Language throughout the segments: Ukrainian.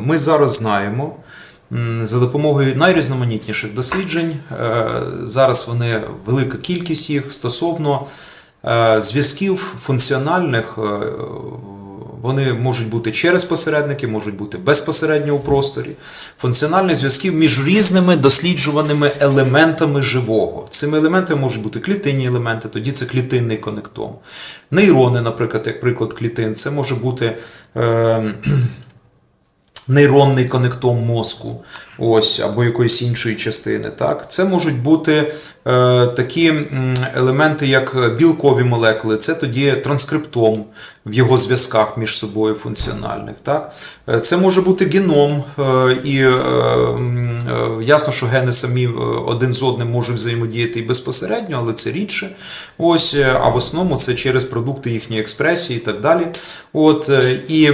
ми зараз знаємо за допомогою найрізноманітніших досліджень. е, Зараз вони велика кількість їх стосовно е, зв'язків функціональних. е, Вони можуть бути через посередники, можуть бути безпосередньо у просторі. Функціональних зв'язків між різними досліджуваними елементами живого. Цими елементами можуть бути клітинні елементи, тоді це клітинний конектом. Нейрони, наприклад, як приклад клітин, це може бути. Е, нейронний конектом мозку, ось, або якоїсь іншої частини. Так? Це можуть бути е, такі елементи, як білкові молекули, це тоді транскриптом в його зв'язках між собою функціональних. Так? Е, Це може бути геном, е, і е, е, ясно, що гени самі е, один з одним можуть взаємодіяти і безпосередньо, але це рідше. Ось, е, а в основному це через продукти їхньої експресії і так далі. От, і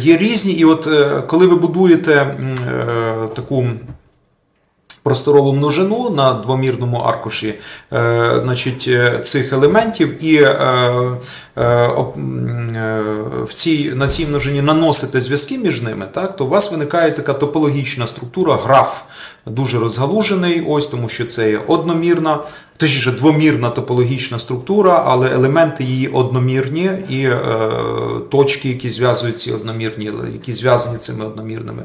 є різні, і от коли ви будуєте е, таку просторову множину на двомірному аркуші е, значить, е, цих елементів, і е, е, е, в цій, на цій множині наносите зв'язки між ними, так, то у вас виникає така топологічна структура, граф дуже розгалужений, ось тому що це є одномірна. Точніше, двомірна топологічна структура, але елементи її одномірні, і е, точки, які зв'язують ці одномірні, які зв'язані цими одномірними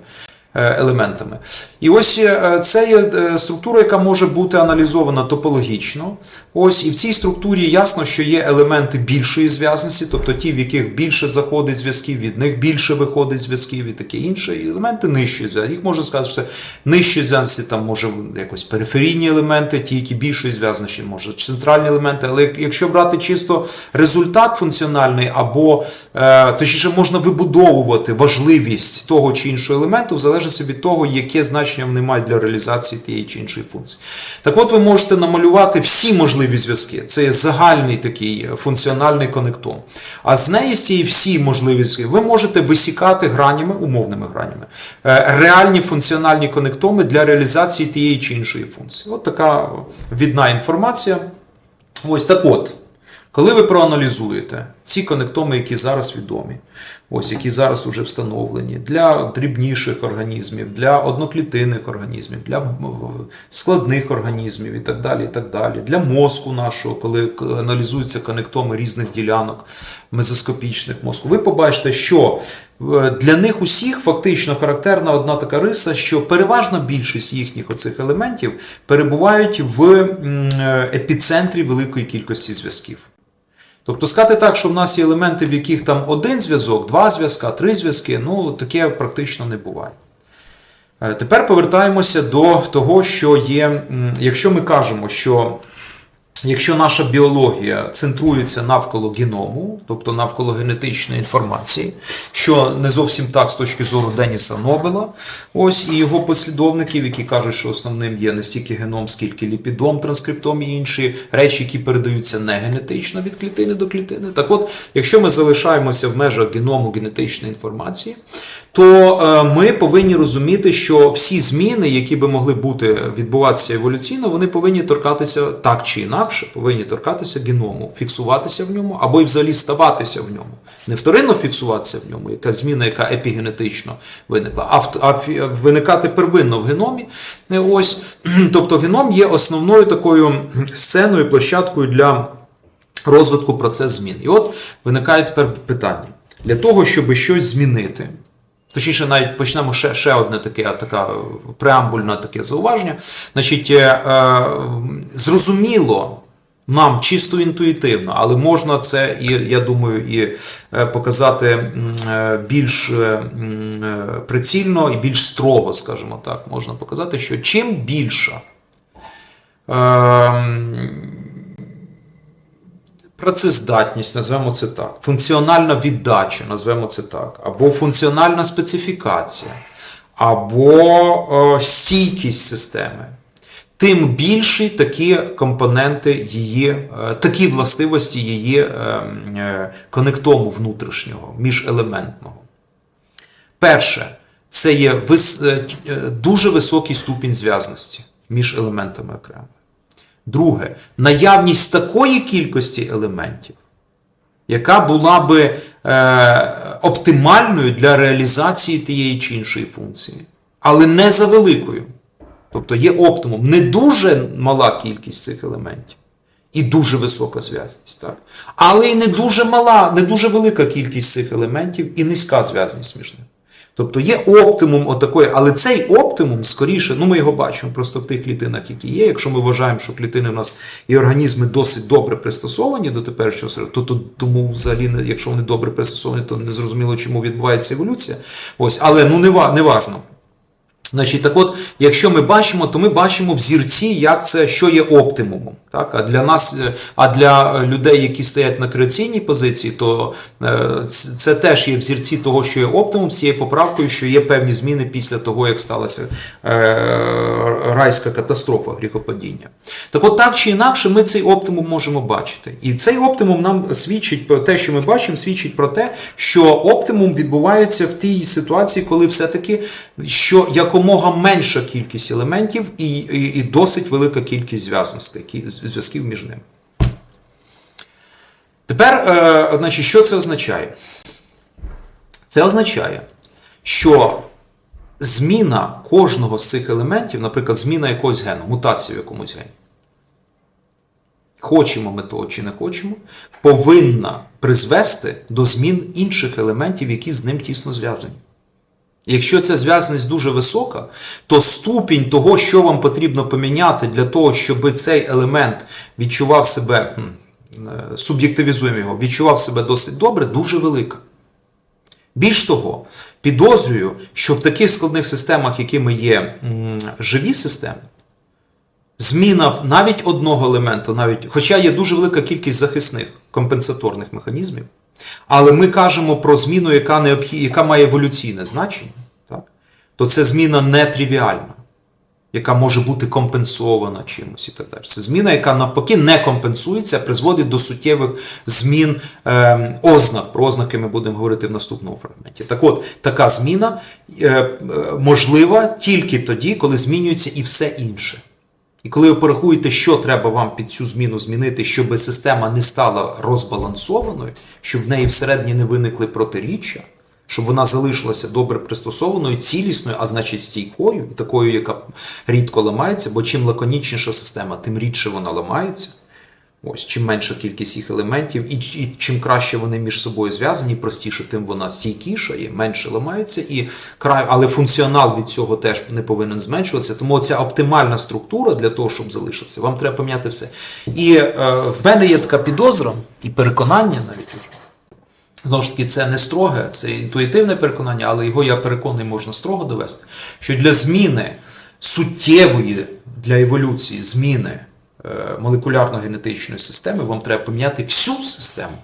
елементами. І ось е, це є е, структура, яка може бути аналізована топологічно. Ось і в цій структурі ясно, що є елементи більшої зв'язаності, тобто ті, в яких більше заходить зв'язків, від них більше виходить зв'язків і таке інше. І елементи нижчої зв'язності. Їх можна сказати, що це нижчої зв'язності, там може якось периферійні елементи, ті, які більшої зв'язності, може центральні елементи. Але якщо брати чисто результат функціональний, або е, точніше можна вибудовувати важливість того чи іншого елементу, в залежності від того, яке значення вони мають для реалізації тієї чи іншої функції. Так от ви можете намалювати всі можливі зв'язки. Це є загальний такий функціональний конектом. А з неї з цієї всі можливі зв'язки ви можете висікати гранями, умовними гранями, е, реальні функціональні конектоми для реалізації тієї чи іншої функції. От така відна інформація. Ось так от. Коли ви проаналізуєте ці конектоми, які зараз відомі, ось які зараз вже встановлені для дрібніших організмів, для одноклітинних організмів, для складних організмів і так далі, і так далі, для мозку нашого, коли аналізуються конектоми різних ділянок мезоскопічних мозку, ви побачите, що е, для них усіх фактично характерна одна така риса, що переважна більшість їхніх оцих елементів перебувають в е, епіцентрі великої кількості зв'язків. Тобто сказати так, що в нас є елементи, в яких там один зв'язок, два зв'язка, три зв'язки, ну таке практично не буває. Е, Тепер повертаємося до того, що є, якщо ми кажемо, що якщо наша біологія центрується навколо геному, тобто навколо генетичної інформації, що не зовсім так з точки зору Деніса Нобела, ось і його послідовників, які кажуть, що основним є не стільки геном, скільки ліпідом, транскриптом і інші речі, які передаються не генетично від клітини до клітини. Так от, якщо ми залишаємося в межах геному генетичної інформації, то е, ми повинні розуміти, що всі зміни, які би могли бути відбуватися еволюційно, вони повинні торкатися так чи інакше, повинні торкатися геному, фіксуватися в ньому, або й взагалі ставатися в ньому. Не вторинно фіксуватися в ньому, яка зміна, яка епігенетично виникла, а, виникати первинно в геномі. Е, Ось, тобто геном є основною такою сценою, площадкою для розвитку процесу змін. І от виникає тепер питання: для того, щоб щось змінити. Точніше, навіть почнемо ще, ще одне таке, така преамбульне таке зауваження. Значить, е, е, зрозуміло нам чисто інтуїтивно, але можна це і я думаю, і е, показати е, більш прицільно і більш строго, скажімо так, можна показати, що чим більша. ем, Працездатність, назвемо це так, функціональна віддача, назвемо це так, або функціональна специфікація, або е, стійкість системи, тим більші такі компоненти її, е, такі властивості її е, конектому внутрішнього, міжелементного. Перше, це є вис, дуже високий ступінь зв'язності між елементами окремо. Друге, наявність такої кількості елементів, яка була би е, оптимальною для реалізації тієї чи іншої функції, але не за великою. Тобто є оптимум. Не дуже мала кількість цих елементів і дуже висока зв'язність, так? але й не дуже мала, не дуже велика кількість цих елементів і низька зв'язність між ними. Тобто є оптимум отакої, але цей оптимум скоріше, ну ми його бачимо просто в тих клітинах, які є. Якщо ми вважаємо, що клітини в нас і організми досить добре пристосовані до теперішнього середовища, то, то тому взагалі, якщо вони добре пристосовані, то не зрозуміло, чому відбувається еволюція. Ось, але ну не, не важно. Значить, так от, якщо ми бачимо, то ми бачимо взірці, як це, що є оптимумом. Так? А для нас, е, а для людей, які стоять на креаційній позиції, то е, це теж є взірці того, що є оптимум, з цією поправкою, що є певні зміни після того, як сталася е, райська катастрофа гріхопадіння. Так от так чи інакше, ми цей оптимум можемо бачити. І цей оптимум нам свідчить про те, що ми бачимо, свідчить про те, що оптимум відбувається в тій ситуації, коли все-таки що якомога менша кількість елементів і, і, і досить велика кількість зв'язностей, зв'язків між ними. Тепер, е, значить, що це означає? Це означає, що зміна кожного з цих елементів, наприклад, зміна якогось гену, мутація в якомусь гені, хочемо ми того чи не хочемо, повинна призвести до змін інших елементів, які з ним тісно зв'язані. Якщо ця зв'язаність дуже висока, то ступінь того, що вам потрібно поміняти для того, щоб цей елемент відчував себе, е, суб'єктивізуємо його, відчував себе досить добре, дуже велика. Більш того, підозрюю, що в таких складних системах, якими є живі системи, зміна навіть одного елементу, навіть, хоча є дуже велика кількість захисних компенсаторних механізмів, але ми кажемо про зміну, яка, необхід, яка має еволюційне значення, так? то це зміна нетривіальна, яка може бути компенсована чимось і так далі. Це зміна, яка навпаки не компенсується, а призводить до суттєвих змін е, ознак. Про ознаки ми будемо говорити в наступному фрагменті. Так от, така зміна е, е, можлива тільки тоді, коли змінюється і все інше. І коли ви порахуєте, що треба вам під цю зміну змінити, щоб система не стала розбалансованою, щоб в неї всередині не виникли протиріччя, щоб вона залишилася добре пристосованою, цілісною, а значить стійкою, такою, яка рідко ламається, бо чим лаконічніша система, тим рідше вона ламається. Ось, чим менша кількість їх елементів, і, і чим краще вони між собою зв'язані, простіше, тим вона стійкіша і менше ламається, і край, але функціонал від цього теж не повинен зменшуватися. Тому ця оптимальна структура для того, щоб залишитися, вам треба поміняти все. І е, в мене є така підозра і переконання навіть уже. Знову ж таки, це не строге, це інтуїтивне переконання, але його я переконаний можна строго довести. Що для зміни суттєвої для еволюції зміни молекулярно-генетичної системи вам треба поміняти всю систему.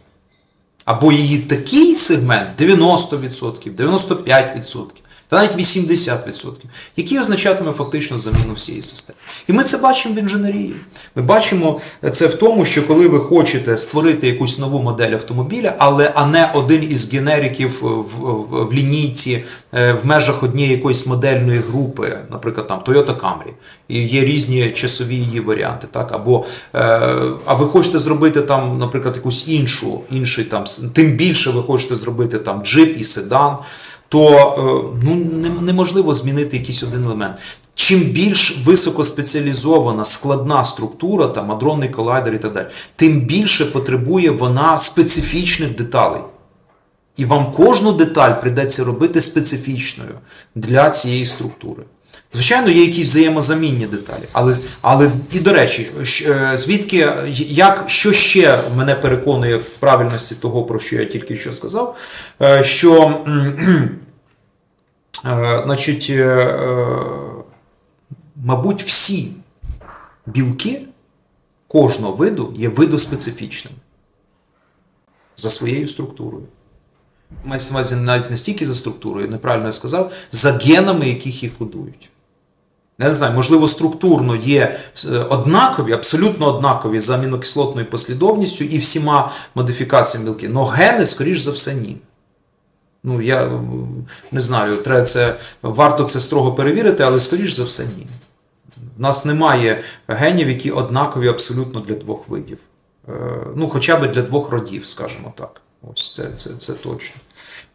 Або її такий сегмент 90%, 95%, та навіть 80%, який означатиме фактично заміну всієї системи. І ми це бачимо в інженерії. Ми бачимо це в тому, що коли ви хочете створити якусь нову модель автомобіля, але а не один із генериків в, в, в лінійці е, в межах однієї якоїсь модельної групи, наприклад, там Toyota Camry, і є різні часові її варіанти, так? Або е, а ви хочете зробити там, наприклад, якусь іншу, інший там, тим більше ви хочете зробити там джип і седан то е, ну, неможливо змінити якийсь один елемент. Чим більш високоспеціалізована складна структура, там адронний колайдер і так далі, тим більше потребує вона специфічних деталей. І вам кожну деталь прийдеться робити специфічною для цієї структури. Звичайно, є якісь взаємозамінні деталі, але, але і до речі, е, звідки як що ще мене переконує в правильності того, про що я тільки що сказав, е, що значить, е, е, мабуть, всі білки кожного виду є видоспецифічними за своєю структурою. Мається на увазі навіть не стільки за структурою, неправильно я сказав, за генами, яких їх кодують. Я не знаю, можливо, структурно є е, однакові, абсолютно однакові за амінокислотною послідовністю і всіма модифікаціями білки. Но гени, скоріш за все, ні. Ну, я е, не знаю, треба це, варто це строго перевірити, але скоріш за все, ні. В нас немає генів, які однакові абсолютно для двох видів. Е, ну, хоча б для двох родів, скажімо так. Ось це, це, це точно.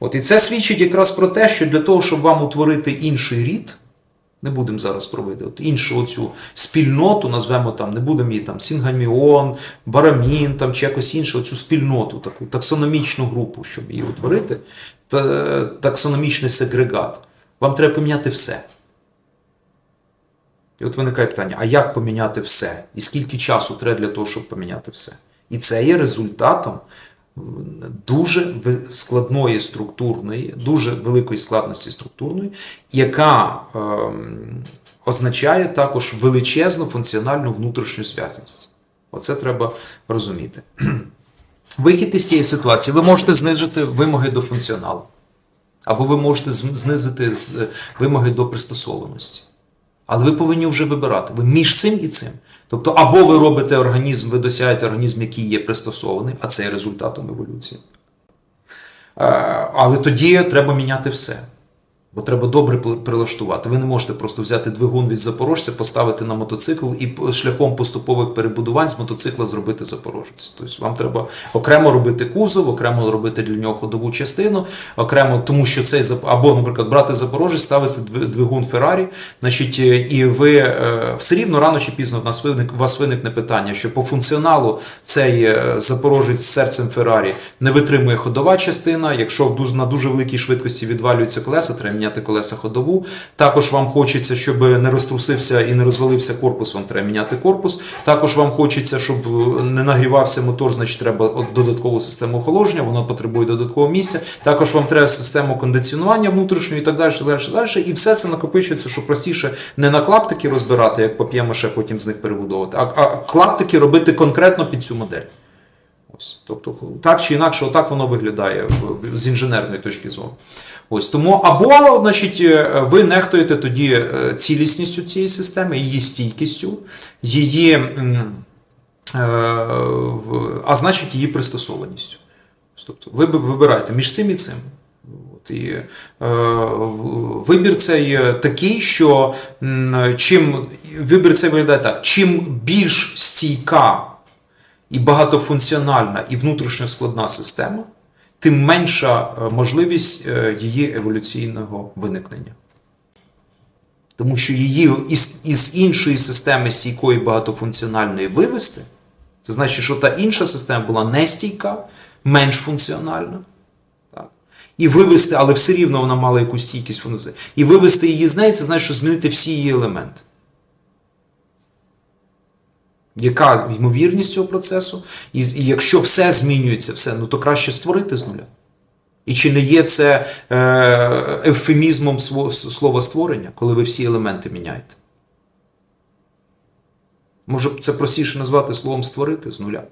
От, і це свідчить якраз про те, що для того, щоб вам утворити інший рід, не будемо зараз проводити, от іншу оцю спільноту, назвемо там, не будемо її там Сінгаміон, Барамін там, чи якось іншу оцю спільноту, таку таксономічну групу, щоб її утворити, таксономічний сегрегат. Вам треба поміняти все. І от виникає питання: а як поміняти все? І скільки часу треба для того, щоб поміняти все? І це є результатом дуже складної структурної, дуже великої складності структурної, яка ем, означає також величезну функціональну внутрішню зв'язність. Оце треба розуміти. Вихід із цієї ситуації ви можете знизити вимоги до функціоналу, або ви можете знизити вимоги до пристосованості. Але ви повинні вже вибирати. Ви між цим і цим. Тобто, або ви робите організм, ви досягаєте організм, який є пристосований, а це є результатом еволюції. Е, Але тоді треба міняти все. Бо треба добре прилаштувати. Ви не можете просто взяти двигун від запорожця, поставити на мотоцикл і шляхом поступових перебудувань з мотоцикла зробити запорожець. Тобто вам треба окремо робити кузов, окремо робити для нього ходову частину, окремо, тому що цей або, наприклад, брати запорожець, ставити двигун Феррарі, значить, е, і ви е, все рівно рано чи пізно в нас виник, у вас виникне питання, що по функціоналу цей е, запорожець з серцем Феррарі не витримує ходова частина. Якщо на дуже великій швидкості відвалюються колеса, треба міняти колеса ходову. Також вам хочеться, щоб не розтрусився і не розвалився корпус, вам треба міняти корпус. Також вам хочеться, щоб е, не нагрівався мотор, значить треба додаткову систему охолодження, воно потребує додаткового місця. Також вам треба систему кондиціонування внутрішньої і так далі, далі, далі. І все це накопичується, що простіше не на клаптики розбирати, як пап'ємаше, потім з них перебудовувати, а, а клаптики робити конкретно під цю модель. Тобто, так чи інакше, отак воно виглядає з інженерної точки зору. Ось тому або, значить, е, ви нехтуєте тоді е, цілісністю цієї системи, її стійкістю, її, е, а значить, її пристосованістю. Тобто, ви вибираєте між цим і цим. І, вибір цей такий, що чим вибір цей виглядає так: чим більш стійка і багатофункціональна і внутрішньо складна система, тим менша е, можливість е, її еволюційного виникнення. Тому що її із, із іншої системи стійкої багатофункціональної вивести, це значить, що та інша система була нестійка, менш функціональна. Так? І вивести, але все рівно вона мала якусь стійкість функції. І вивести її з неї, це значить, що змінити всі її елементи. Яка ймовірність цього процесу? І, якщо все змінюється, все, ну то краще створити з нуля. І чи не є це е, ефемізмом слова створення, коли ви всі елементи міняєте? Може це простіше назвати словом створити з нуля?